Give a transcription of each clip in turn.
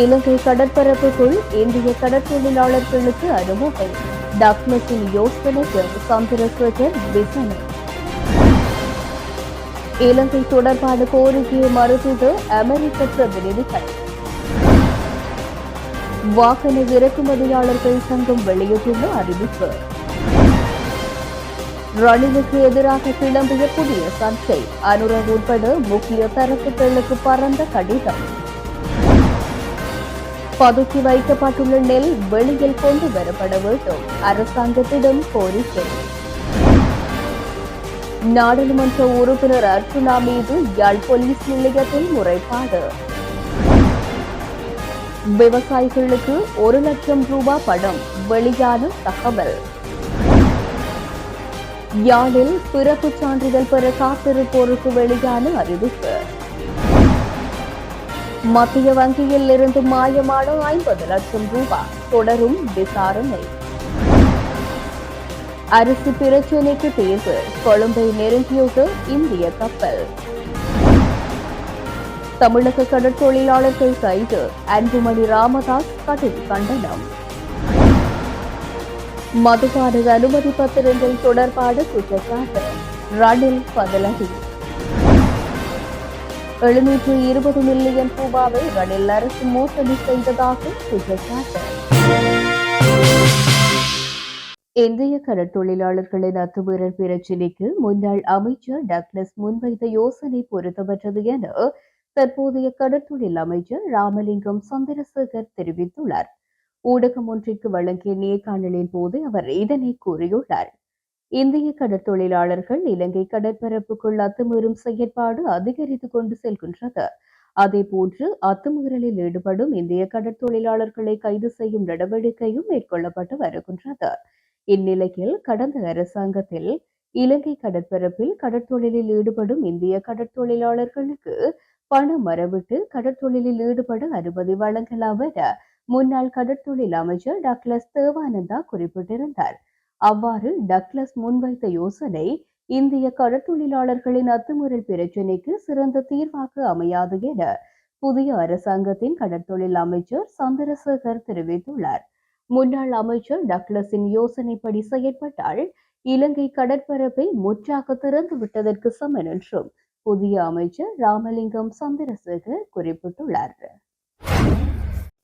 இலங்கை கடற்பரப்புக்குள் இந்திய கடற்தொழிலாளர்களுக்கு அனுமதி. டக்ளஸின் யோசனைக்கு சந்திரசேகர் விசனை இலங்கை தொடர்பான கோரிக்கையை மறுத்தது அமெரிக்க பிரதிநிதிகள். வாகன இறக்குமதியாளர்கள் சங்கம் வெளியிட்டுள்ள அறிவிப்பு. ரணிலுக்கு எதிராக கிளம்பிய புதிய சர்ச்சை. அனுரவ் உட்பட முக்கிய தரப்புகளுக்கு பரந்த கடிதம். பதுக்கி வைக்கப்பட்டுள்ள நெல் வெளியில் கொண்டு வரப்பட வேண்டும். அரசாங்கத்திடம் கோரிக்கை நாடாளுமன்ற உறுப்பினர் அர்ச்சுனா மீது யாழ் போலீஸ் நிலையத்தில் முறைப்பாடு. விவசாயிகளுக்கு ஒரு லட்சம் ரூபாய் படம் வெளியான தகவல். யாழில் பிறப்பு சான்றிதழ் பெற காத்திருப்போருக்கு வெளியான அறிவிப்பு. மத்திய வங்கியில் இருந்து மாயமான ஐம்பது லட்சம் ரூபாய் தொடரும் விசாரணை. அரிசி பிரச்சினைக்கு தீர்வு. கொழும்பை நெருங்கியது இந்திய கப்பல். தமிழக கடற்தொழிலாளர்கள் கைது. அன்புமணி ராமதாஸ் கடும் கண்டனம். மதுபான அனுமதி பத்திரங்கள் தொடர்பான குற்றச்சாட்டு. ரணில் பதிலடி எழுநூற்று இருபது மில்லியன் ரூபாவை ரணில் அரசு மோசடி செய்ததாக குற்றச்சாட்டு. இந்திய கடற்தொழிலாளர்களின் அத்துமீறல் பிரச்சினைக்கு முன்னாள் அமைச்சர் டக்ளஸ் முன்வைத்த யோசனை பொருத்தமற்றது என தற்போதைய கடற்தொழில் அமைச்சர் ராமலிங்கம் சந்திரசேகர் தெரிவித்துள்ளார். ஊடகம் ஒன்றிற்கு வழங்கிய நேர்காணலின் போது அவர் இதனை கூறியுள்ளார். இந்திய கடற்தொழிலாளர்கள் இலங்கை கடற்பரப்புக்குள் அத்துமீறும் செயற்பாடு அதிகரித்துக் கொண்டு செல்கின்றது. அதேபோன்று அத்துமீறலில் ஈடுபடும் இந்திய கடற்தொழிலாளர்களை கைது செய்யும் நடவடிக்கையும் மேற்கொள்ளப்பட்டு வருகின்றது. இந்நிலையில் கடந்த அரசாங்கத்தில் இலங்கை கடற்பரப்பில் கடற்தொழிலில் ஈடுபடும் இந்திய கடற்தொழிலாளர்களுக்கு பணம் மரபிட்டு கடற்தொழிலில் ஈடுபட அனுமதி வழங்கலாம் என முன்னாள் கடற்தொழில் அமைச்சர் டாக்டர் தேவானந்தா குறிப்பிட்டிருந்தார். அவ்வாறு டக்ளஸ் முன்வைத்த யோசனை இந்திய கடற்தொழிலாளர்களின் அத்துமீறல் பிரச்சினைக்கு சிறந்த தீர்வாக அமையாது என புதிய அரசாங்கத்தின் கடற்தொழில் அமைச்சர் சந்திரசேகர் தெரிவித்துள்ளார். முன்னாள் அமைச்சர் டக்ளஸின் யோசனைப்படி செயற்பட்டால் இலங்கை கடற்பரப்பை முற்றாக திறந்து விட்டதற்கு சமன் என்றும் புதிய அமைச்சர் ராமலிங்கம் சந்திரசேகர் குறிப்பிட்டுள்ளார்.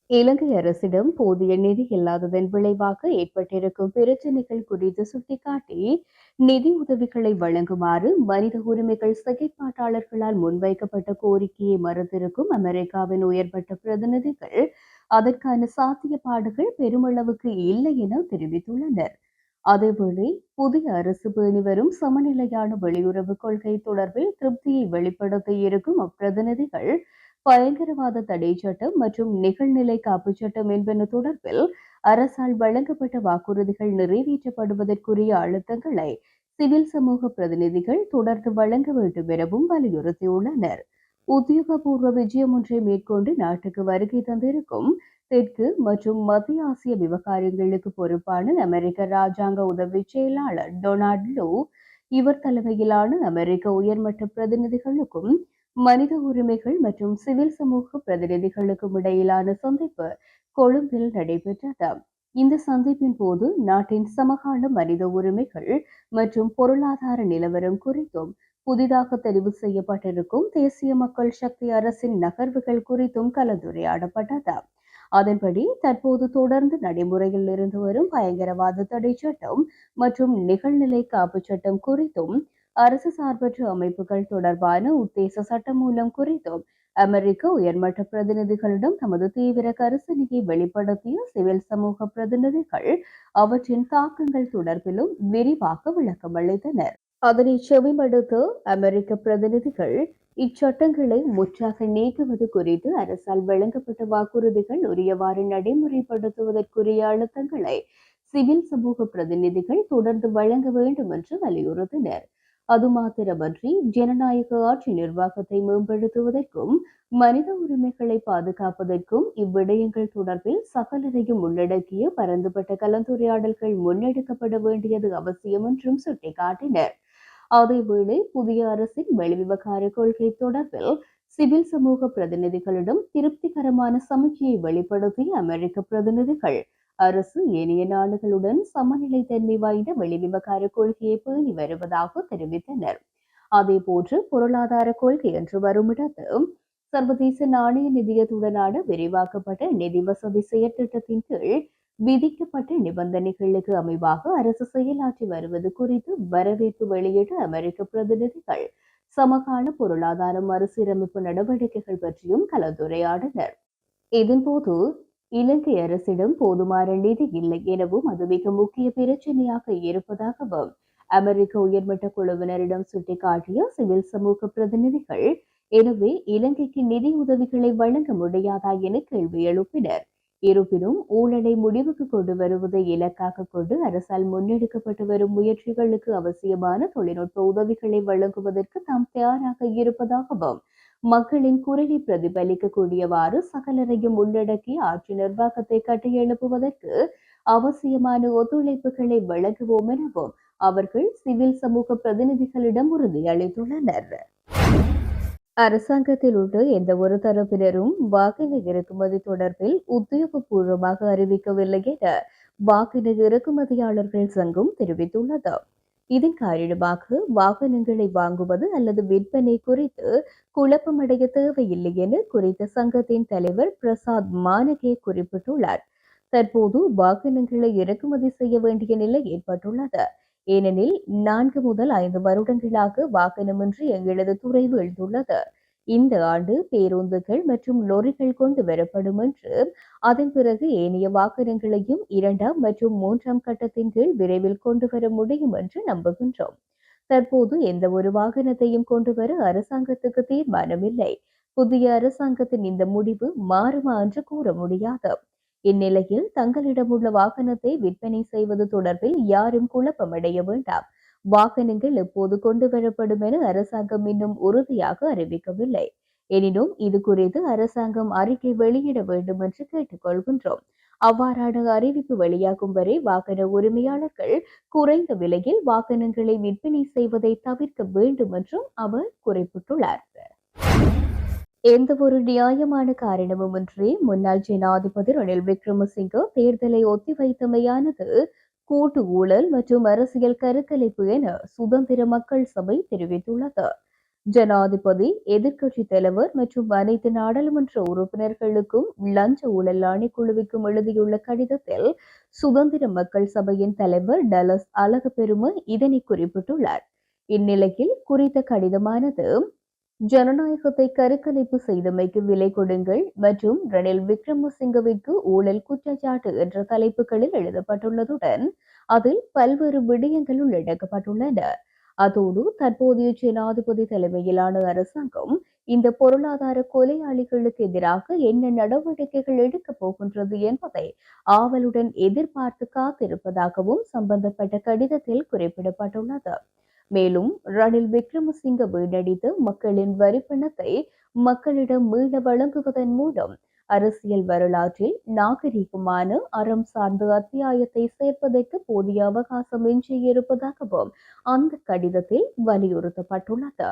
இலங்கை அரசிடம் போதிய நிதி இல்லாததன் விளைவாக ஏற்பட்டிருக்கும் பிரச்சினைகள் குறித்து சுட்டிக்காட்டி நிதி உதவிகளை வழங்குமாறு மனித உரிமைகள் செயற்பாட்டாளர்களால் முன்வைக்கப்பட்ட கோரிக்கையை மறுத்திருக்கும் அமெரிக்காவின் உயர்மட்ட பிரதிநிதிகள் அதற்கான சாத்தியப்பாடுகள் பெருமளவுக்கு இல்லை என தெரிவித்துள்ளனர். அதேவேளை புதிய அரசு பேணி வரும் சமநிலையான வெளியுறவு கொள்கை தொடர்பில் திருப்தியை வெளிப்படுத்த இருக்கும் அப்பிரதிநிதிகள் பயங்கரவாத தடை சட்டம் மற்றும் நிகழ்நிலை காப்பு சட்டம் என்பன தொடர்பில் அரசால் வழங்கப்பட்ட வாக்குறுதிகள் நிறைவேற்றப்படுவதற்குரிய அழுத்தங்களை சிவில் சமூக பிரதிநிதிகள் தொடர்ந்து வழங்க வேண்டும் எனவும் வலியுறுத்தியுள்ளனர். உத்தியோகபூர்வ விஜயம் ஒன்றை மேற்கொண்டு நாட்டுக்கு வருகை தந்திருக்கும் தெற்கு மற்றும் மத்திய ஆசிய விவகாரங்களுக்கு பொறுப்பான அமெரிக்க ராஜாங்க உதவி செயலாளர் டொனால்ட் லூ இவர் தலைமையிலான அமெரிக்க உயர்மட்ட பிரதிநிதிகளுக்கும் மனித உரிமைகள் மற்றும் சிவில் சமூக பிரதிநிதிகளுக்கும் இடையிலான சந்திப்பு கொழும்பில் நடைபெற்றது. இந்த சந்திப்பின் போது நாட்டின் சமகால மனித உரிமைகள் மற்றும் பொருளாதார நிலவரம் குறித்தும் புதிதாக தெரிவு செய்யப்பட்டிருக்கும் தேசிய மக்கள் சக்தி அரசின் நகர்வுகள் குறித்தும் கலந்துரையாடப்பட்டது. அதன்படி தற்போது தொடர்ந்து நடைமுறையில் இருந்து வரும் பயங்கரவாத தடை சட்டம் மற்றும் நிகழ்நிலை காப்பு சட்டம் குறித்தும் அரசு சார்பற்ற அமைப்புகள் தொடர்பான உத்தேச சட்டமூலம் குறித்தும் அமெரிக்க உயர்மட்ட பிரதிநிதிகளிடம் தமது தீவிர கரிசனையை வெளிப்படுத்திய சிவில் சமூக பிரதிநிதிகள் அவற்றின் தாக்கங்கள் தொடர்பிலும் விரிவாக விளக்கம் அளித்தனர். அதனை செவிமடுத்து அமெரிக்க பிரதிநிதிகள் இச்சட்டங்களை முற்றாக நீக்குவது குறித்து அரசால் வழங்கப்பட்ட வாக்குறுதிகள் உரியவாறு நடைமுறைப்படுத்துவதற்குரிய அழுத்தங்களை சிவில் சமூக பிரதிநிதிகள் தொடர்ந்து வழங்க வேண்டும் என்று வலியுறுத்தினர். அது மாத்திரமன்றி ஜனநாயக ஆட்சி நிர்வாகத்தை மேம்படுத்துவதற்கும் மனித உரிமைகளை பாதுகாப்பதற்கும் இவ்விடயங்கள் தொடர்பில் சகலரையும் உள்ளடக்கிய பரந்துபட்ட கலந்துரையாடல்கள் முன்னெடுக்கப்பட வேண்டியது அவசியம் என்றும் சுட்டிக்காட்டினர். அதேவேளை புதிய அரசின் வெளிவிவகார கொள்கை தொடர்பில் சிவில் சமூக பிரதிநிதிகளிடம் திருப்திகரமான சமிக்கையை வெளிப்படுத்திய அமெரிக்க பிரதிநிதிகள் அரசு ஏனைய நாடுகளுடன் சமநிலை தன்மை வாய்ந்த வெளிவிவகார கொள்கையை பேணி வருவதாக தெரிவித்தனர். அதேபோன்று பொருளாதார கொள்கை என்று வரும் சர்வதேச நாணய நிதியத்துடனான விரிவாக்கப்பட்ட நிதி வசதி செயற்திட்டத்தின் கீழ் விதிக்கப்பட்ட நிபந்தனைகளுக்கு அமைவாக அரசு செயலாற்றி வருவது குறித்து வரவேற்பு வெளியிட்ட அமெரிக்க பிரதிநிதிகள் சமகால பொருளாதார மறுசீரமைப்பு நடவடிக்கைகள் பற்றியும் கலந்துரையாடினர். இதன்போது இலங்கை அரசிடம் போதுமான நிதி இல்லை எனவும் அது மிக முக்கிய பிரச்சனையாக இருப்பதாகவும் அமெரிக்க உயர்மட்ட குழுவினரிடம் சுட்டிக்காட்டிய சிவில் சமூக பிரதிநிதிகள் எனவே இலங்கைக்கு நிதி உதவிகளை வழங்க முடியாதா என கேள்வி எழுப்பினர். இருப்பினும் ஊழலை முடிவுக்கு கொண்டு வருவதை இலக்காக கொண்டு அரசால் முன்னெடுக்கப்பட்டு வரும் முயற்சிகளுக்கு அவசியமான தொழில்நுட்ப உதவிகளை வழங்குவதற்கு தாம் தயாராக இருப்பதாகவும் மக்களின் குரலை பிரதிபலிக்கக்கூடியவாறு சகலரையும் உள்ளடக்கி ஆட்சி நிர்வாகத்தை கட்டியெழுப்புவதற்கு அவசியமான ஒத்துழைப்புகளை வழங்குவோம் எனவும் அவர்கள் சிவில் சமூக பிரதிநிதிகளிடம் உறுதியளித்துள்ளனர் அரசாங்கத்தில் உள்ள எந்த ஒரு தரப்பினரும் வாகன இறக்குமதி தொடர்பில் உத்தியோகபூர்வமாக அறிவிக்கவில்லை என வாகன இறக்குமதியாளர்கள் சங்கம் தெரிவித்துள்ளது. இதன் காரணமாக வாகனங்களை வாங்குவது அல்லது விற்பனை குறித்து குழப்பமடைய தேவையில்லை என குறித்த சங்கத்தின் தலைவர் பிரசாத் மானகே குறிப்பிட்டுள்ளார். தற்போது வாகனங்களை இறக்குமதி செய்ய வேண்டிய நிலை ஏற்பட்டுள்ளது. ஏனெனில் நான்கு முதல் ஐந்து வருடங்களாக வாகனமின்றி எங்களது துறை வீழ்ந்துள்ளது இந்த ஆண்டு பேருந்துகள் மற்றும் லொரிகள் கொண்டு வரப்படும் என்று அதன் பிறகு ஏனைய வாகனங்களையும் இரண்டாம் மற்றும் மூன்றாம் கட்டத்தின் கீழ் விரைவில் கொண்டு வர முடியும் என்று நம்புகின்றோம். தற்போது எந்த ஒரு வாகனத்தையும் கொண்டு வர அரசாங்கத்துக்கு தீர்மானமில்லை. புதிய அரசாங்கத்தின் இந்த முடிவு மாறுமா என்று கூற முடியாது. இந்நிலையில் தங்களிடமுள்ள வாகனத்தை விற்பனை செய்வது தொடர்பில் யாரும் குழப்பமடைய வேண்டாம். வாகனங்கள் எப்போது கொண்டு வரப்படும் என அரசாங்கம் இன்னும் உறுதியாக அறிவிக்கவில்லை. எனினும் இது குறித்து அரசாங்கம் அறிக்கை வெளியிட வேண்டும் என்று கேட்டுக்கொள்கின்றோம். அவ்வாறான அறிவிப்பு வெளியாகும் வரை வாகன உரிமையாளர்கள் குறைந்த விலையில் வாகனங்களை விற்பனை செய்வதை தவிர்க்க வேண்டும் என்றும் அவர் குறிப்பிட்டுள்ளார். எந்த ஒரு நியாயமான காரணமுமின்றி முன்னாள் ஜனாதிபதி ரணில் விக்ரமசிங்க தேர்தலை ஒத்திவைத்தமையானது கூட்டு ஊழல் மற்றும் அரசியல் கருக்கலைப்பு என சுதந்திர மக்கள் சபை தெரிவித்துள்ளது. ஜனாதிபதி எதிர்க்கட்சி தலைவர் மற்றும் அனைத்து நாடாளுமன்ற உறுப்பினர்களுக்கும் லஞ்ச ஊழல் ஆணைக்குழுவிற்கும் எழுதியுள்ள கடிதத்தில் சுதந்திர மக்கள் சபையின் தலைவர் டலஸ் அழகப்பெருமை இதனை குறிப்பிட்டுள்ளார். இந்நிலையில் குறித்த கடிதமானது ஜனநாயகத்தை கருக்கலைப்பு செய்தமைக்கு விலை கொடுங்கள் மற்றும் ரணில் விக்ரமசிங்கவிற்கு ஊழல் குற்றச்சாட்டு என்ற தலைப்புகளில் எழுதப்பட்டுள்ளதுடன் அதில் பல்வேறு விடயங்கள் உள்ளடக்கப்பட்டுள்ளன. அதோடு தற்போதைய ஜனாதிபதி தலைமையிலான அரசாங்கம் இந்த பொருளாதார கொலையாளிகளுக்கு எதிராக என்ன நடவடிக்கைகள் எடுக்கப் போகின்றது என்பதை ஆவலுடன் எதிர்பார்த்து காத்திருப்பதாகவும் சம்பந்தப்பட்ட கடிதத்தில் குறிப்பிடப்பட்டுள்ளது. மேலும் ரணில் விக்ரமசிங்க வீணடித்து மக்களின் வரிப்பணத்தை மக்களிடம் மீள வழங்குவதன் மூலம் அரசியல் வரலாற்றில் நாகரிகமான அறம் சார்ந்த அத்தியாயத்தை சேர்ப்பதற்கு போதிய அவகாசம் எஞ்சியிருப்பதாகவும் அந்த கடிதத்தில் வலியுறுத்தப்பட்டுள்ளது.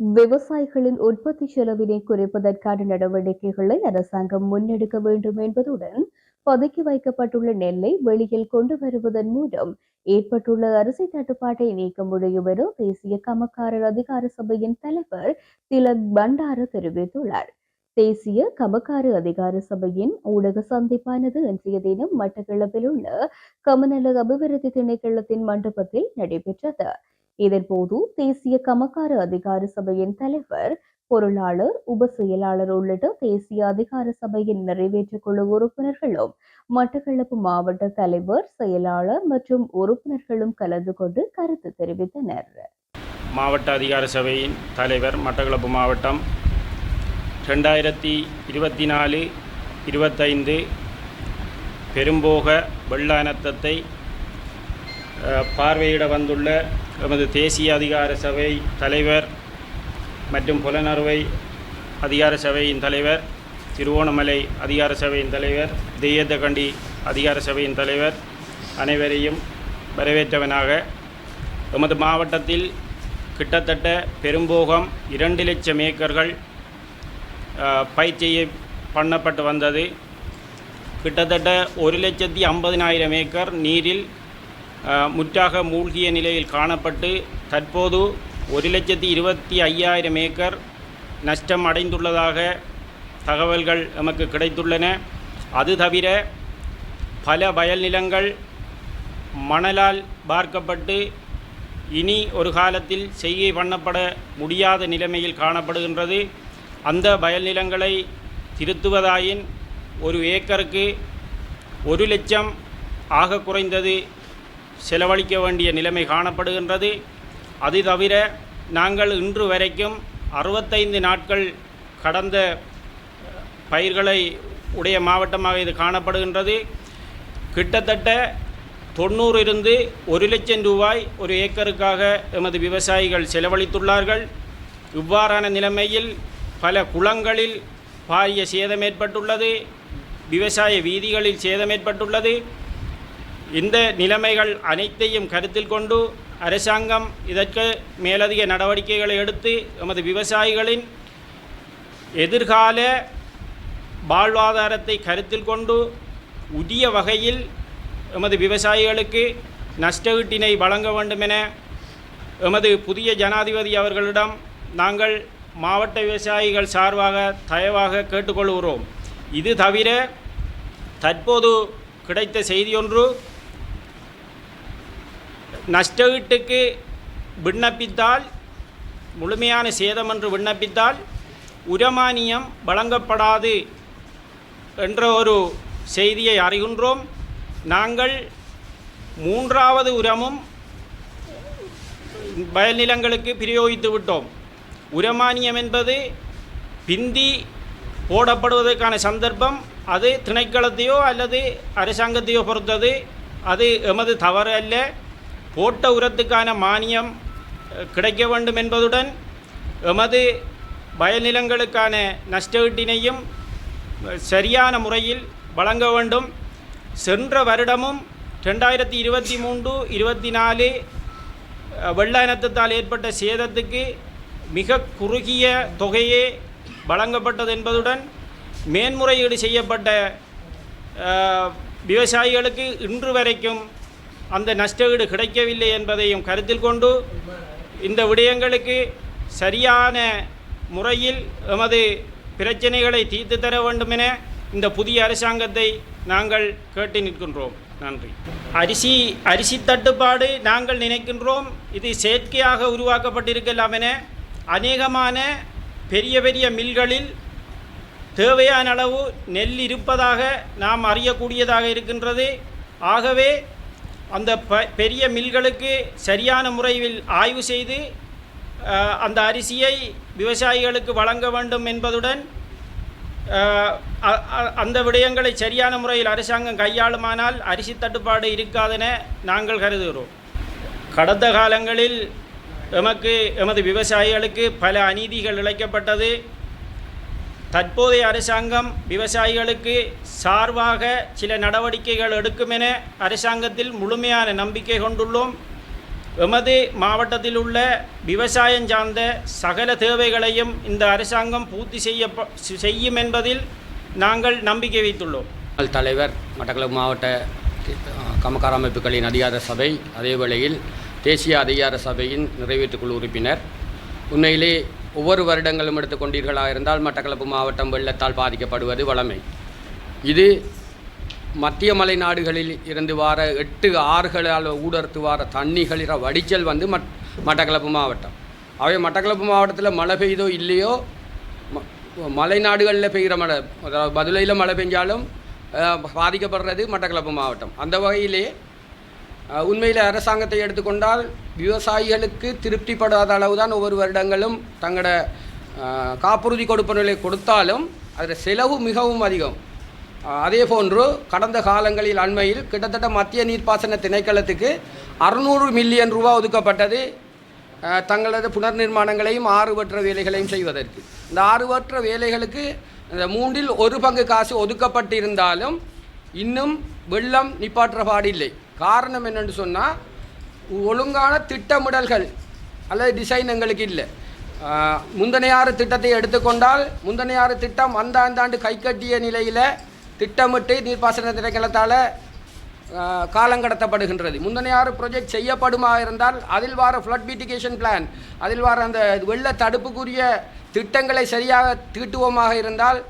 விவசாயிகளின் உற்பத்தி செலவினை குறைப்பதற்கான நடவடிக்கைகளை அரசாங்கம் முன்னெடுக்க வேண்டும் என்பதுடன் பதுக்கி வைக்கப்பட்டுள்ள நெல்லை வெளியில் கொண்டு வருவதன் மூலம் ஏற்பட்டுள்ள அரிசி தட்டுப்பாட்டை நீக்க முடியும் என தேசிய கமக்காரர் அதிகார சபையின் தலைவர் திலக் பண்டார தெரிவித்துள்ளார். தேசிய கமக்கார அதிகார சபையின் ஊடக சந்திப்பானது இன்றைய தினம் மட்டக்களப்பில் உள்ள கமநல அபிவிருத்தி திணைக்களத்தின் மண்டபத்தில் நடைபெற்றது. இதன்போது தேசிய கமக்கார அதிகார சபையின் தலைவர் பொருளாளர் உப செயலாளர் உள்ளிட்ட தேசிய அதிகார சபையின் நிறைவேற்று குழு உறுப்பினர்களும் மட்டக்களப்பு மாவட்ட தலைவர் செயலாளர் மற்றும் உறுப்பினர்களும் கலந்து கொண்டு கருத்து தெரிவித்தனர். மாவட்ட அதிகார சபையின் தலைவர் மட்டக்களப்பு மாவட்டம். ரெண்டாயிரத்தி இருபத்தி நாலு இருபத்தைந்து பெரும்போக வெள்ள அனர்த்தத்தை பார்வையிட வந்துள்ள எமது தேசிய அதிகார சபை தலைவர் மற்றும் புலனறுவை அதிகார சபையின் தலைவர் திருவோணமலை அதிகார சபையின் தலைவர் தெய்யத்தகண்டி அதிகார சபையின் தலைவர் அனைவரையும் வரவேற்றவனாக. எமது மாவட்டத்தில் கிட்டத்தட்ட பெரும்போகம் இரண்டு லட்சம் ஏக்கர்கள் பயிற்சியை பண்ணப்பட்டு வந்தது. கிட்டத்தட்ட ஒரு லட்சத்தி ஐம்பதினாயிரம் ஏக்கர் நீரில் முற்றாக மூழ்கிய நிலையில் காணப்பட்டு தற்போது ஒரு லட்சத்தி இருபத்தி ஐயாயிரம் ஏக்கர் நஷ்டம் அடைந்துள்ளதாக தகவல்கள் நமக்கு கிடைத்துள்ளன. அது தவிர பல வயல் நிலங்கள் மணலால் பார்க்கப்பட்டு இனி ஒரு காலத்தில் செய்கை பண்ணப்பட முடியாத நிலைமையில் காணப்படுகின்றது. அந்த வயல் நிலங்களை திருத்துவதாயின் ஒரு ஏக்கருக்கு ஒரு லட்சம் ஆக குறைந்தது செலவழிக்க வேண்டிய நிலைமை காணப்படுகின்றது. அது தவிர நாங்கள் இன்று வரைக்கும் அறுபத்தைந்து நாட்கள் கடந்த பயிர்களை உடைய மாவட்டமாக இது காணப்படுகின்றது. கிட்டத்தட்ட தொண்ணூறு இருந்து ஒரு லட்சம் ரூபாய் ஒரு ஏக்கருக்காக எமது விவசாயிகள் செலவழித்துள்ளார்கள். இவ்வாறான நிலைமையில் பல குளங்களில் பாரிய சேதம் ஏற்பட்டுள்ளது. விவசாய வீதிகளில் சேதம் ஏற்பட்டுள்ளது. இந்த நிலைமைகள் அனைத்தையும் கருத்தில் கொண்டு அரசாங்கம் இதற்கு மேலதிக நடவடிக்கைகளை எடுத்து எமது விவசாயிகளின் எதிர்கால வாழ்வாதாரத்தை கருத்தில் கொண்டு உரிய வகையில் எமது விவசாயிகளுக்கு நஷ்டஈட்டினை வழங்க வேண்டுமென எமது புதிய ஜனாதிபதி அவர்களிடம் நாங்கள் மாவட்ட விவசாயிகள் சார்பாக தயவாக கேட்டுக்கொள்கிறோம். இது தவிர தற்போது கிடைத்த செய்தியொன்று நஷ்டஈட்டுக்கு விண்ணப்பித்தால் முழுமையான சேதம் என்று விண்ணப்பித்தால் உரமானியம் வழங்கப்படாது என்ற ஒரு செய்தியை அறிகின்றோம். நாங்கள் மூன்றாவது உரமும் வயல் நிலங்களுக்கு பிரயோகித்து விட்டோம். உரமானியம் என்பது பிந்தி போடப்படுவதற்கான சந்தர்ப்பம். அது திணைக்களத்தையோ அல்லது அரசாங்கத்தையோ பொறுத்தது. அது எமது தவறு அல்ல. போட்ட உரத்துக்கான மானியம் கிடைக்க வேண்டும் என்பதுடன் எமது வயல் நிலங்களுக்கான நஷ்டஈட்டினையும் சரியான முறையில் வழங்க வேண்டும். சென்ற வருடமும் ரெண்டாயிரத்தி இருபத்தி மூன்று இருபத்தி நாலு வெள்ள இனத்தால் ஏற்பட்ட சேதத்துக்கு மிக குறுகிய தொகையே வழங்கப்பட்டது என்பதுடன் மேன்முறையீடு செய்யப்பட்ட விவசாயிகளுக்கு இன்று வரைக்கும் அந்த நஷ்டஈடு கிடைக்கவில்லை என்பதையும் கருத்தில் கொண்டு இந்த விடயங்களுக்கு சரியான முறையில் எமது பிரச்சனைகளை தீர்த்து தர வேண்டும் என இந்த புதிய அரசாங்கத்தை நாங்கள் கேட்டு நிற்கின்றோம். நன்றி. அரிசி அரிசி தட்டுப்பாடு நாங்கள் நினைக்கின்றோம். இது செயற்கையாக உருவாக்கப்பட்டிருக்கலாம் என அநேகமான பெரிய பெரிய மில்களில் தேவையான அளவு நெல் இருப்பதாக நாம் அறியக்கூடியதாக இருக்கின்றது. ஆகவே அந்த ப பெரிய மில்களுக்கு சரியான முறையில் ஆய்வு செய்து அந்த அரிசியை விவசாயிகளுக்கு வழங்க வேண்டும் என்பதுடன் அந்த விடயங்களை சரியான முறையில் அரசாங்கம் கையாளுமானால் அரிசி தட்டுப்பாடு இருக்காதென நாங்கள் கருதுகிறோம். கடந்த காலங்களில் எமக்கு எமது விவசாயிகளுக்கு பல அநீதிகள் இழைக்கப்பட்டது. தற்போதைய அரசாங்கம் விவசாயிகளுக்கு சார்பாக சில நடவடிக்கைகள் எடுக்கும் என அரசாங்கத்தில் முழுமையான நம்பிக்கை கொண்டுள்ளோம். எமது மாவட்டத்தில் உள்ள விவசாயம் சார்ந்த சகல தேவைகளையும் இந்த அரசாங்கம் பூர்த்தி செய்ய செய்யும் என்பதில் நாங்கள் நம்பிக்கை வைத்துள்ளோம். தலைவர் மட்டக்களப்பு மாவட்ட கமக்கார அமைப்புகளின் அதிகார சபை அதே வேளையில் தேசிய அதிகார சபையின் நிறைவேற்றுக்குழு உறுப்பினர். உண்மையிலே ஒவ்வொரு வருடங்களும் எடுத்துக்கொண்டீர்களாக இருந்தால் மட்டக்களப்பு மாவட்டம் வெள்ளத்தால் பாதிக்கப்படுவது வளமை. இது மத்திய மலை நாடுகளில் இருந்து வார எட்டு ஆறுகளால் ஊடறுத்து வார தண்ணிகளிற வடிச்சல் வந்து மட் மட்டக்களப்பு மாவட்டம். அவை மட்டக்களப்பு மாவட்டத்தில் மழை பெய்தோ இல்லையோ ம- மலை நாடுகளில் பெய்கிற மழை அதாவது பதுளையில் மழை பெஞ்சாலும் பாதிக்கப்படுறது மட்டக்களப்பு மாவட்டம். அந்த வகையிலே உண்மையில் அரசாங்கத்தை எடுத்துக்கொண்டால் விவசாயிகளுக்கு திருப்திப்படாத அளவு தான் ஒவ்வொரு வருடங்களும் தங்களோட காப்புறுதி கொடுப்பனர்களை கொடுத்தாலும் அதில் செலவு மிகவும் அதிகம். அதே போன்று கடந்த காலங்களில் அண்மையில் கிட்டத்தட்ட மத்திய நீர்ப்பாசன திணைக்களத்துக்கு அறுநூறு மில்லியன் ரூபா ஒதுக்கப்பட்டது. தங்களது புனர் நிர்மாணங்களையும் ஆறுவற்ற வேலைகளையும் செய்வதற்கு. இந்த ஆறுவற்ற வேலைகளுக்கு இந்த மூன்றில் ஒரு பங்கு காசு ஒதுக்கப்பட்டிருந்தாலும் இன்னும் வெள்ளம் நிப்பாற்ற பாடில்லை. காரணம் என்னென்னு சொன்னால் ஒழுங்கான திட்டமிடல்கள் அல்லது டிசைன் எங்களுக்கு இல்லை. முந்தனையாறு திட்டத்தை எடுத்துக்கொண்டால் முந்தனையாறு திட்டம் அந்த அந்த ஆண்டு கைக்கட்டிய நிலையில் திட்டமிட்டு நீர்ப்பாசன திணைக்களத்தால் காலம் கடத்தப்படுகின்றது. முந்தனையாறு ப்ரொஜெக்ட் செய்யப்படுமாக இருந்தால் அதில் வர ஃப்ளட் மிட்டிகேஷன் பிளான் அதில் வார அந்த வெள்ள தடுப்புக்குரிய திட்டங்களை சரியாக தீட்டுவோமாக இருந்தால்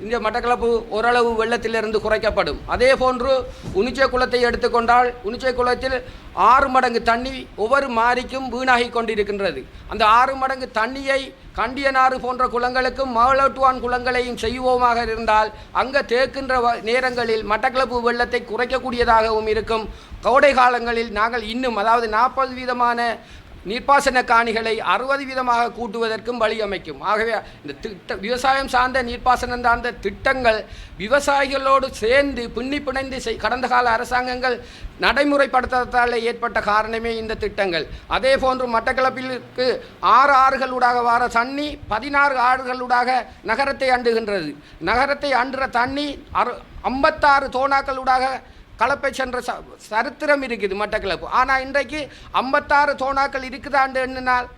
இந்த மட்டக்களப்பு ஓரளவு வெள்ளத்திலிருந்து குறைக்கப்படும். அதே போன்று உனிச்சை குளத்தை எடுத்துக்கொண்டால் உனிச்சை குளத்தில் ஆறு மடங்கு தண்ணி ஒவ்வொரு மாறிக்கும் வீணாகி கொண்டிருக்கின்றது. அந்த ஆறு மடங்கு தண்ணியை கண்டியனாறு போன்ற குளங்களுக்கும் மகளட்டுவான் குளங்களையும் செய்வோமாக இருந்தால் அங்கே தேக்கின்ற வ- நேரங்களில் மட்டக்களப்பு வெள்ளத்தை குறைக்கக்கூடியதாகவும் இருக்கும். கோடை காலங்களில் நாங்கள் இன்னும் அதாவது நாற்பது வீதமான நீர்ப்பாசன காணிகளை அறுபது வீதமாக கூட்டுவதற்கும் வழி அமைக்கும். ஆகவே இந்த திட்ட விவசாயம் சார்ந்த நீர்ப்பாசனம் சார்ந்த திட்டங்கள் விவசாயிகளோடு சேர்ந்து பின்னி பிணைந்து செய் கடந்த கால அரசாங்கங்கள் நடைமுறைப்படுத்தால் ஏற்பட்ட காரணமே இந்த திட்டங்கள். அதே போன்று மட்டக்களப்பிற்கு ஆறு ஆறுகளூடாக வார தண்ணி பதினாறு ஆறுகளூடாக நகரத்தை அண்டுகின்றது. நகரத்தை அண்டுற தண்ணி அறு ஐம்பத்தாறு தோணாக்களூடாக கலப்பை சென்ற ச சரித்திரம் இருக்குது மட்டக்களப்பு. ஆனால் இன்றைக்கு ஐம்பத்தாறு தோணாக்கள் இருக்குதாண்டு எண்ணினால்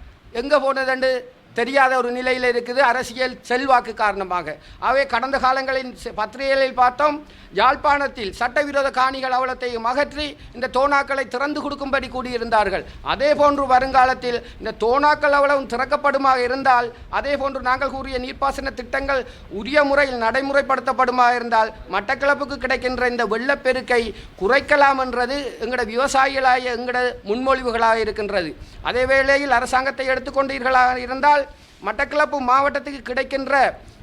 எங்கே போனதுண்டு? தெரியாத ஒரு நிலையில் இருக்குது. அரசியல் செல்வாக்கு காரணமாக. ஆகவே கடந்த காலங்களின் செ- பத்திரிகைகளில் பார்த்தோம் யாழ்ப்பாணத்தில் சட்டவிரோத காணிகள் அவலத்தையும் அகற்றி இந்த தோணாக்களை திறந்து கொடுக்கும்படி கூடியிருந்தார்கள். அதே போன்று வருங்காலத்தில் இந்த தோணாக்கள் அவ்வளவும் திறக்கப்படுமாக இருந்தால் அதே போன்று நாங்கள் கூறிய நீர்ப்பாசன திட்டங்கள் உரிய முறையில் நடைமுறைப்படுத்தப்படுமாக இருந்தால் மட்டக்களப்புக்கு கிடைக்கின்ற இந்த வெள்ளப்பெருக்கை குறைக்கலாம் என்றது எங்களோட விவசாயிகளாக எங்களோட முன்மொழிவுகளாக இருக்கின்றது. அதே வேளையில் அரசாங்கத்தை எடுத்துக்கொண்டீர்களாக இருந்தால் மட்டக்களப்பு மாவட்டத்துக்கு கிடைக்கின்ற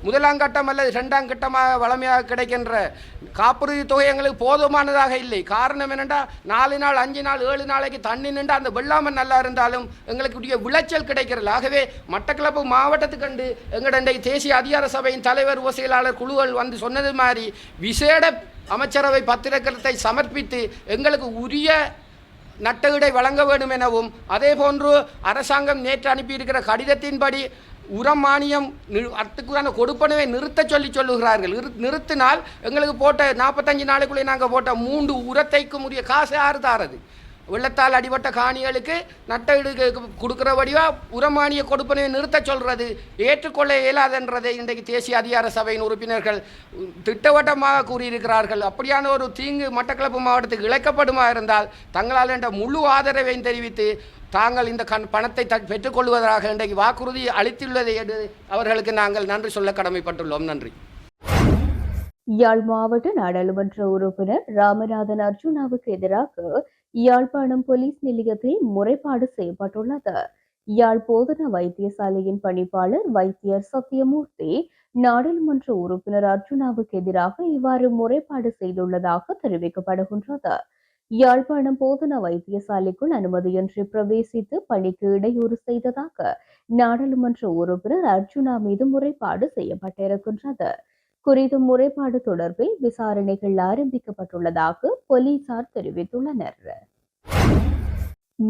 முதலாம் கட்டம் அல்லது இரண்டாம் கட்டமாக வளமையாக கிடைக்கின்ற காப்புறுதி தொகை எங்களுக்கு போதுமானதாக இல்லை. காரணம் என்னென்னா நாலு நாள் அஞ்சு நாள் ஏழு நாளைக்கு தண்ணி நின்று அந்த வெள்ளாமல் நல்லா இருந்தாலும் எங்களுக்கு உடைய விளைச்சல் கிடைக்கிறது ஆகவே மட்டக்களப்பு மாவட்டத்துக்கண்டு எங்களுடைய தேசிய அதிகார சபையின் தலைவர் உபசெயலாளர் குழுக்கள் வந்து சொன்னது மாதிரி விசேட அமைச்சரவை பத்திரக்கத்தை சமர்ப்பித்து எங்களுக்கு உரிய நட்டஈடை வழங்க வேண்டும் எனவும் அதே போன்று அரசாங்கம் நேற்று அனுப்பியிருக்கிற கடிதத்தின்படி உரம் மானியம் நி- அதுக்குதான கொடுப்பனவை நிறுத்த சொல்லி சொல்லுகிறார்கள். நிறுத்தினால் எங்களுக்கு போட்ட நாற்பத்தஞ்சு நாளைக்குள்ளே நாங்கள் போட்ட மூன்று உரத்தைக்கும் உரிய காசு ஆறு தாரது வெள்ளத்தால் அடிபட்ட காணிகளுக்கு நட்டஈடு கொடுக்குறபடியா உரமானிய கொடுப்பனை நிறுத்த சொல்கிறது ஏற்றுக்கொள்ள இயலாதென்றதை இன்றைக்கு தேசிய அதிகார சபையின் உறுப்பினர்கள் திட்டவட்டமாக கூறியிருக்கிறார்கள். அப்படியான ஒரு தீங்கு மட்டக்களப்பு மாவட்டத்துக்கு இழைக்கப்படுமா இருந்தால் தங்களால் என்ற முழு ஆதரவையும் தெரிவித்து தாங்கள் இந்த கண் பணத்தை த பெற்றுக்கொள்வதாக இன்றைக்கு வாக்குறுதி அளித்துள்ளதை அவர்களுக்கு நாங்கள் நன்றி சொல்ல கடமைப்பட்டுள்ளோம். நன்றி. யாழ் மாவட்ட நாடாளுமன்ற உறுப்பினர் ராமநாதன் அர்ஜுனாவுக்கு எதிராக யாழ்ப்பாணம் போலீஸ் நிலையத்தில் முறைப்பாடு செய்யப்பட்டுள்ளது. யாழ் போதன வைத்தியசாலையின் பணிப்பாளர் வைத்தியர் சத்தியமூர்த்தி நாடாளுமன்ற உறுப்பினர் அர்ஜுனாவுக்கு எதிராக இவ்வாறு முறைப்பாடு செய்துள்ளதாக தெரிவிக்கப்படுகின்றது. யாழ்ப்பாணம் போதனா வைத்தியசாலைக்குள் அனுமதியின்றி பிரவேசித்து பணிக்கு இடையூறு செய்ததாக நாடாளுமன்ற உறுப்பினர் அர்ஜுனா மீது முறைப்பாடு செய்யப்பட்டிருக்கின்றது. குறித்த முறைப்பாடு தொடர்பில் விசாரணைகள் ஆரம்பிக்கப்பட்டுள்ளதாக போலீசார் தெரிவித்துள்ளனர்.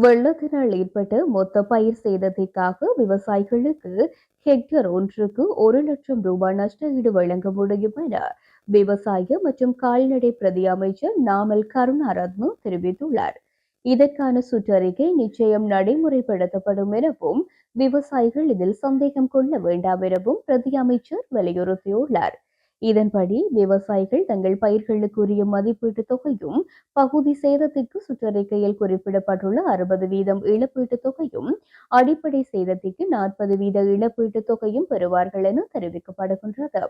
வெள்ளத்தினால் ஏற்பட்ட மொத்த பயிர் சேதத்திற்காக விவசாயிகளுக்கு ஹெக்டர் ஒன்றுக்கு ஒரு லட்சம் ரூபாய் நஷ்டஈடு வழங்க முடியும் என விவசாய மற்றும் கால்நடை பிரதி அமைச்சர் நாமல் கருணாரத்னு தெரிவித்துள்ளார். இதற்கான சுற்றறிக்கை நிச்சயம் நடைமுறைப்படுத்தப்படும் எனவும் விவசாயிகள் இதில் சந்தேகம் கொள்ள வேண்டாம் எனவும் பிரதி அமைச்சர் வலியுறுத்தியுள்ளார். இதன்படி விவசாயிகள் தங்கள் பயிர்களுக்குரிய மதிப்பீட்டுத் தொகையும் பகுதி சேதத்திற்கு சுற்றறிக்கையில் குறிப்பிடப்பட்டுள்ள அறுபது வீதம் இழப்பீட்டுத் தொகையும் அடிப்படை சேதத்திற்கு நாற்பது வீத இழப்பீட்டுத் தொகையும் பெறுவார்கள் என தெரிவிக்கப்படுகின்றது.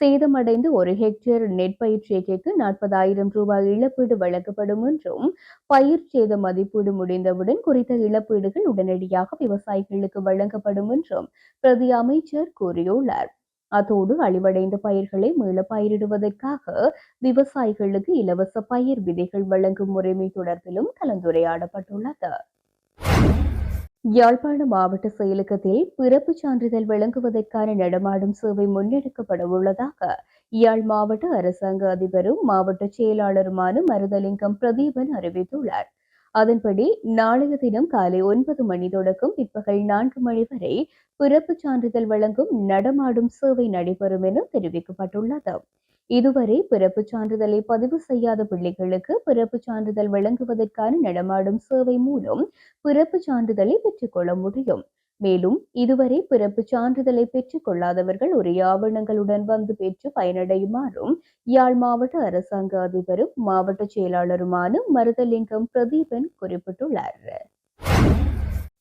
சேதமடைந்து ஒரு ஹெக்டேர் நெற்பயிர்ச்சேகைக்கு நாற்பதாயிரம் ரூபாய் இழப்பீடு வழங்கப்படும் என்றும் பயிர் சேத மதிப்பீடு முடிந்தவுடன் குறித்த இழப்பீடுகள் உடனடியாக விவசாயிகளுக்கு வழங்கப்படும் என்றும் பிரதி அமைச்சர் கூறியுள்ளார். அத்தோடு அழிவடைந்த பயிர்களை மீள பயிரிடுவதற்காக விவசாயிகளுக்கு இலவச பயிர் விதைகள் வழங்கும் முறைமை தொடர்பிலும் கலந்துரையாடப்பட்டுள்ளது. யாழ்ப்பாண மாவட்ட செயலகத்தில் பிறப்புச் சான்றிதழ் வழங்குவதற்கான நடமாடும் சேவை முன்னெடுக்கப்பட உள்ளதாக யாழ் மாவட்ட அரசாங்க அதிபரும் மாவட்ட செயலாளருமான மருதலிங்கம் பிரதீபன் அறிவித்துள்ளார். அதன்படி நாளைய தினம் காலை ஒன்பது மணி தொடக்கம் பிற்பகல் நான்கு மணி வரை பிறப்புச் சான்றிதழ் வழங்கும் நடமாடும் சேவை நடைபெறும் என தெரிவிக்கப்பட்டுள்ளது. இதுவரை பிறப்பு சான்றிதழை பதிவு செய்யாத பிள்ளைகளுக்கு பிறப்பு சான்றிதழ் வழங்குவதற்கான நடமாடும் சேவை மூலம் பிறப்பு சான்றிதழை பெற்றுக்கொள்ள முடியும். மேலும் இதுவரை பிறப்புச் சான்றிதழை பெற்றுக் கொள்ளாதவர்கள் உரிய ஆவணங்களுடன் வந்து பெற்று பயனடையுமாறும் யாழ் மாவட்ட அரசாங்க அதிபரும் மாவட்ட செயலாளருமான மருதலிங்கம் பிரதீபன் குறிப்பிட்டுள்ளார்.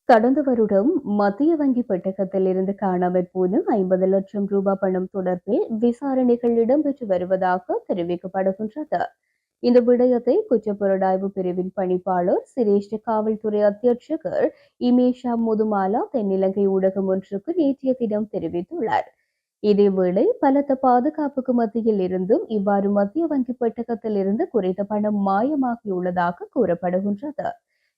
கடந்த வருடம் மத்திய வங்கி பெட்டகத்தில் இருந்து காணாமல் போன ஐம்பது லட்சம் ரூபாய் பணம் தொடர்பில் விசாரணைகள் இடம்பெற்று வருவதாக தெரிவிக்கப்படுகின்றது. இந்த விடயத்தை குற்றப்புலனாய்வு பிரிவின் பணிப்பாளர் சிரேஷ்ட காவல்துறை அத்தியட்சகர் இமேஷா முதுமாலா தென்னிலங்கை ஊடகம் ஒன்றுக்கு நேற்றைய தினம் தெரிவித்துள்ளார். இதேவேளை பலத்த பாதுகாப்புக்கு மத்தியில் இருந்தும் இவ்வாறு மத்திய வங்கி பெட்டகத்தில் இருந்து குறித்த பணம் மாயமாகியுள்ளதாக கூறப்படுகின்றது.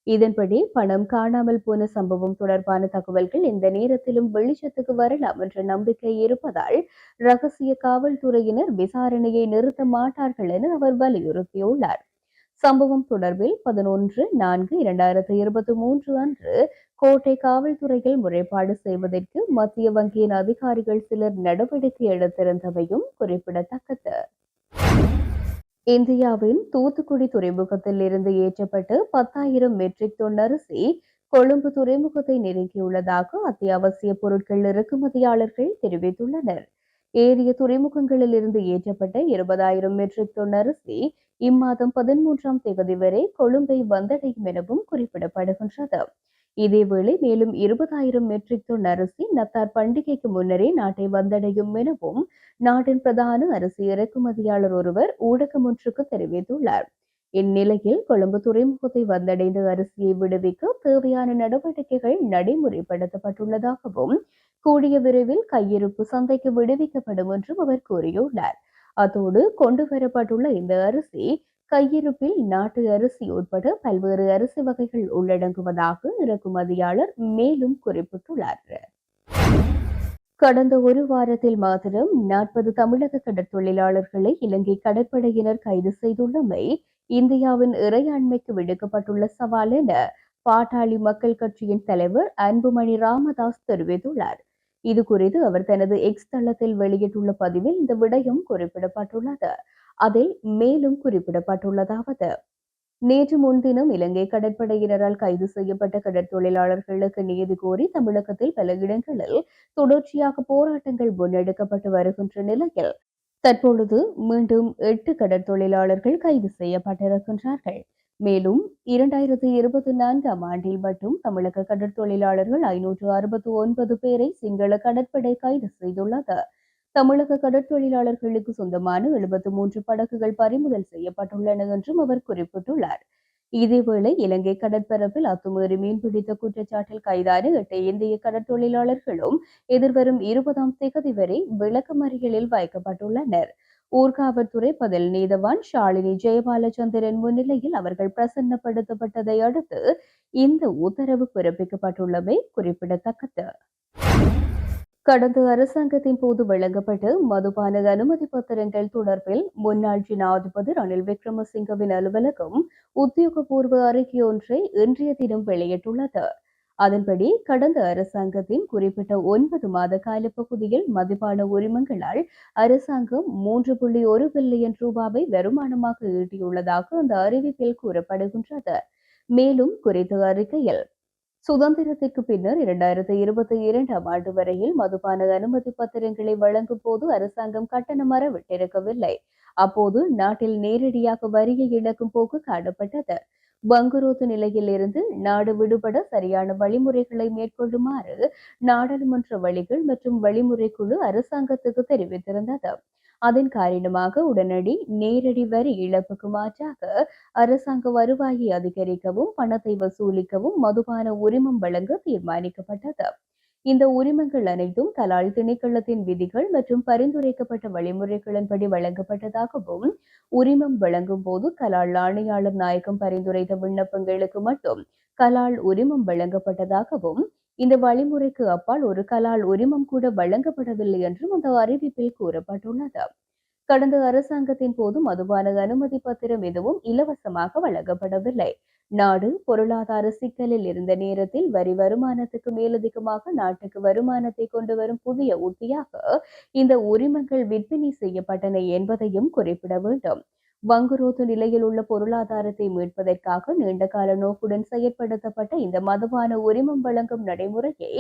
இதன்படி பணம் காணாமல் போன சம்பவம் தொடர்பான தகவல்கள் இந்த நேரத்திலும் வெளிச்சத்துக்கு வரலாம் என்ற நம்பிக்கை இருப்பதால் ரகசிய காவல்துறையினர் விசாரணையை நிறுத்த மாட்டார்கள் என அவர் வலியுறுத்தியுள்ளார். சம்பவம் தொடர்பில் பதினொன்று நான்கு இரண்டாயிரத்தி இருபத்தி மூன்று அன்று கோட்டை காவல்துறையில் முறைப்பாடு செய்வதற்கு மத்திய வங்கியின் அதிகாரிகள் சிலர் நடவடிக்கை எடுத்திருந்தவையும் குறிப்பிடத்தக்கது. இந்தியாவின் தூத்துக்குடி துறைமுகத்தில் இருந்து ஏற்றப்பட்டு பத்தாயிரம் மெட்ரிக் டன் அரிசி கொழும்பு துறைமுகத்தை நெருங்கியுள்ளதாக அத்தியாவசிய பொருட்கள் இறக்குமதியாளர்கள் தெரிவித்துள்ளனர். ஏரிய துறைமுகங்களில் இருந்து ஏற்றப்பட்ட இருபதாயிரம் மெட்ரிக் டன் அரிசி இம்மாதம் பதிமூன்றாம் தேதி வரை கொழும்பை வந்தடையும் எனவும் குறிப்பிடப்படுகின்றது. இதேவேளை மேலும் இருபதாயிரம் மெட்ரிக் டன் அரிசி நத்தார் பண்டிகைக்கு முன்னரே நாட்டை வந்தடையும் எனவும் நாட்டின் பிரதான அரிசி இறக்குமதியாளர் ஒருவர் ஊடகம் ஒன்றுக்கு தெரிவித்துள்ளார். இந்நிலையில் கொழும்பு துறைமுகத்தை வந்தடைந்த அரிசியை விடுவிக்க தேவையான நடவடிக்கைகள் நடைமுறைப்படுத்தப்பட்டுள்ளதாகவும் கூடிய விரைவில் கையிருப்பு சந்தைக்கு விடுவிக்கப்படும் என்றும் அவர் கூறியுள்ளார். அதோடு கொண்டு வரப்பட்டுள்ள இந்த அரிசி கையிருப்பில் நாட்டு அரிசி உட்பட பல்வேறு அரிசி வகைகள் உள்ளடங்குவதாக இறக்குமதியாளர் மேலும் குறிப்பிட்டுள்ளார். கடந்த ஒரு வாரத்தில் மாத்திரம் நாற்பது தமிழக கடற்தொழிலாளர்களை இலங்கை கடற்படையினர் கைது செய்துள்ளமை இந்தியாவின் இறையாண்மைக்கு விடுக்கப்பட்டுள்ள சவால் என பாட்டாளி மக்கள் கட்சியின் தலைவர் அன்புமணி ராமதாஸ் தெரிவித்துள்ளார். இது குறித்து அவர் தனது எக்ஸ் தளத்தில் வெளியிட்டுள்ள பதிவில் இந்த விடயம் குறிப்பிடப்பட்டுள்ளது. அதில் மேலும் குறிப்பிடப்பட்டுள்ளதாவது. நேற்று முன்தினம் இலங்கை கடற்படையினரால் கைது செய்யப்பட்ட கடற்தொழிலாளர்களுக்கு நீதி கோரி தமிழகத்தில் பல இடங்களில் தொடர்ச்சியாக போராட்டங்கள் முன்னெடுக்கப்பட்டு வருகின்ற நிலையில் தற்பொழுது மீண்டும் எட்டு கடற்தொழிலாளர்கள் கைது செய்யப்பட்டிருக்கின்றார்கள். மேலும் இரண்டாயிரத்தி இருபத்தி நான்காம் ஆண்டில் மட்டும் தமிழக கடற்தொழிலாளர்கள் ஐநூற்று அறுபத்தி ஒன்பது பேரை சிங்கள கடற்படை கைது செய்துள்ளது. தமிழக கடற்தொழிலாளர்களுக்கு சொந்தமான எழுபத்து மூன்று படகுகள் பறிமுதல் செய்யப்பட்டுள்ளன என்றும் அவர் குறிப்பிட்டுள்ளார். இதேவேளை இலங்கை கடற்பரப்பில் அத்துமீறி மீன்பிடித்த குற்றச்சாட்டில் கைதான எட்டு இந்திய கடற்தொழிலாளர்களும் எதிர்வரும் இருபதாம் தேதி வரை விளக்கமறியலில் வைக்கப்பட்டுள்ளனர். ஊர்காவல்துறை பதில் நீதவான் ஷாலினி ஜெயபாலச்சந்திரன் முன்னிலையில் அவர்கள் பிரசன்னப்படுத்தப்பட்டதை அடுத்து இந்த உத்தரவு பிறப்பிக்கப்பட்டுள்ளமை குறிப்பிடத்தக்கது. கடந்த அரசாங்கத்தின் போது வழங்கப்பட்ட மதுபான அனுமதி பத்திரங்கள் தொடர்பில் முன்னாள் ஜனாதிபதி ரணில் விக்ரமசிங்கவின் அலுவலகம் உத்தியோகபூர்வ அறிக்கை ஒன்றை இன்றைய தினம் வெளியிட்டுள்ளது. அதன்படி கடந்த அரசாங்கத்தின் குறிப்பிட்ட ஒன்பது மாத கால பகுதியில் மதுபான உரிமங்களால் அரசாங்கம் மூன்று புள்ளி ஒரு பில்லியன் ரூபாவை வருமானமாக ஈட்டியுள்ளதாக அந்த அறிவிப்பில் கூறப்படுகின்றது. மேலும் குறித்த அறிக்கையில் சுதந்திரத்திற்கு பின்னர் இரண்டாயிரத்தி இருபத்தி இரண்டாம் ஆண்டு வரையில் மதுபான அனுமதி பத்திரங்களை வழங்கும் போது அரசாங்கம் கட்டணம் மறவிட்டிருக்கவில்லை அப்போது நாட்டில் நேரடியாக வரியை இழக்கும் போக்கு காணப்பட்டது. பங்குரோத்து நிலையில் இருந்து நாடு விடுபட சரியான வழிமுறைகளை மேற்கொள்ளுமாறு நாடாளுமன்ற வழிகள் மற்றும் வழிமுறை குழு அரசாங்கத்துக்கு தெரிவித்திருந்தது. அதன் காரணமாக உடனடி நேரடி வரி இழப்புக்கு மாற்றாக அரசாங்க வருவாயை அதிகரிக்கவும் பணத்தை வசூலிக்கவும் மதுபான உரிமம் வழங்க தீர்மானிக்கப்பட்டது. இந்த உரிமங்கள் அனைத்தும் தலால் திணைக்களத்தின் விதிகள் மற்றும் பரிந்துரைக்கப்பட்ட வழிமுறைகளின்படி வழங்கப்பட்டதாகவும் உரிமம் வழங்கும் போது கலால் ஆணையாளர் நாயகம் பரிந்துரைத்த விண்ணப்பங்களுக்கு மட்டும் கலால் உரிமம் வழங்கப்பட்டதாகவும் இந்த வழிமுறைக்கு அப்பால் ஒரு கலால் உரிமம் கூட வழங்கப்படவில்லை என்றும் அந்த அறிவிப்பில் கூறப்பட்டுள்ளது. கடந்த அரசாங்கத்தின் போது மதுபான அனுமதி பத்திரம் எதுவும் இலவசமாக வழங்கப்படவில்லை. நாடு பொருளாதார சிக்கலில் இருந்த நேரத்தில் வரி வருமானத்துக்கு மேலதிகமாக நாட்டுக்கு வருமானத்தை கொண்டு வரும் புதிய உத்தியாக இந்த உரிமங்கள் விற்பனை செய்யப்பட்டன என்பதையும் குறிப்பிட வேண்டும். வங்குரோத்து நிலையில் உள்ள பொருளாதாரத்தை மீட்பதற்காக நீண்டகால நோக்குடன் செயற்படுத்தப்பட்ட இந்த மதுபான உரிமம் வழங்கும் நடைமுறையை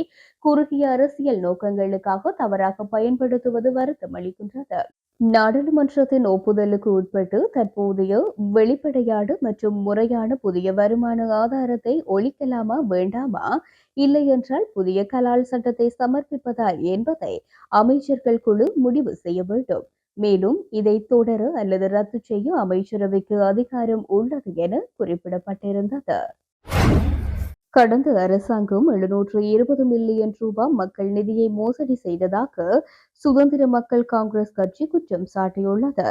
குறுகிய அரசியல் நோக்கங்களுக்காக தவறாக பயன்படுத்துவது வருத்தம் அளிக்கின்றது. நாடாளுமன்றத்தின் ஒப்புதலுக்கு உட்பட்டு தற்போதைய வெளிப்படையான மற்றும் முறையான புதிய வருமான ஆதாரத்தை ஒழிக்கலாமா வேண்டாமா இல்லை என்றால் புதிய கலால் சட்டத்தை சமர்ப்பிப்பதா என்பதை அமைச்சர்கள் குழு முடிவு செய்ய வேண்டும். மேலும் இதை தொடர அல்லது ரத்து செய்ய அமைச்சரவைக்கு அதிகாரம் உள்ளது என குறிப்பிடப்பட்டிருந்தது. கடந்த அரசாங்கம் எழுநூற்று இருபது மில்லியன் ரூபாய் மக்கள் நிதியை மோசடி செய்ததாக சுதந்திர மக்கள் காங்கிரஸ் கட்சி குற்றம் சாட்டியுள்ளது.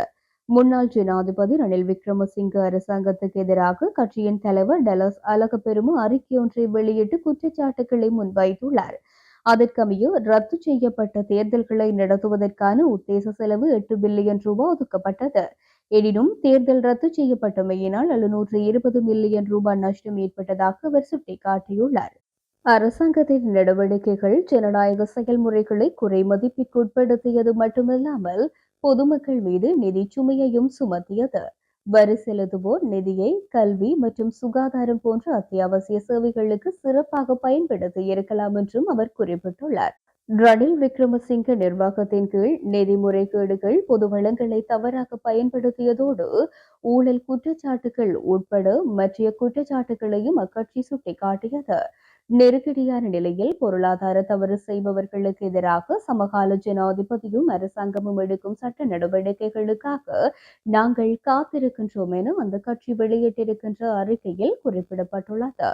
முன்னாள் ஜனாதிபதி ரணில் விக்ரமசிங்க அரசாங்கத்துக்கு எதிராக கட்சியின் தலைவர் டலஸ் அலகப்பெருமு அறிக்கையொன்றை வெளியிட்டு குற்றச்சாட்டுகளை முன்வைத்துள்ளார். அதற்கமைய ரத்து செய்யப்பட்ட தேர்தல்களை நடத்துவதற்கான உத்தேச செலவு எட்டு பில்லியன் ரூபாய் ஒதுக்கப்பட்டது. எனினும் தேர்தல் ரத்து செய்யப்பட்டமையினால் எழுநூற்று இருபது மில்லியன் ரூபாய் நஷ்டம் ஏற்பட்டதாக அவர் சுட்டிக்காட்டியுள்ளார். அரசாங்கத்தின் நடவடிக்கைகள் ஜனநாயக செயல்முறைகளை குறைமதிப்பிற்குட்படுத்தியது மட்டுமல்லாமல் பொதுமக்கள் மீது நிதி சுமையையும் சுமத்தியது. வரி செலுத்துவோர் நிதியை கல்வி மற்றும் சுகாதாரம் போன்ற அத்தியாவசிய சேவைகளுக்கு சிறப்பாக பயன்படுத்தி இருக்கலாம் என்றும் அவர் குறிப்பிட்டுள்ளார். ரணில் விக்ரமசிங்க நிர்வாகத்தின் கீழ் நிதி முறைகேடுகள் பொது வளங்களை தவறாக பயன்படுத்தியதோடு ஊழல் குற்றச்சாட்டுகள் உட்பட மற்ற குற்றச்சாட்டுகளையும் அக்கட்சி சுட்டிக்காட்டியது. நெருக்கடியான நிலையில் பொருளாதார தவறு செய்பவர்களுக்கு எதிராக சமகால ஜனாதிபதியும் அரசாங்கமும் எடுக்கும் சட்ட நடவடிக்கைகளுக்காக நாங்கள் காத்திருக்கின்றோம் என அந்த கட்சி வெளியிட்டிருக்கின்ற அறிக்கையில் குறிப்பிடப்பட்டுள்ளது.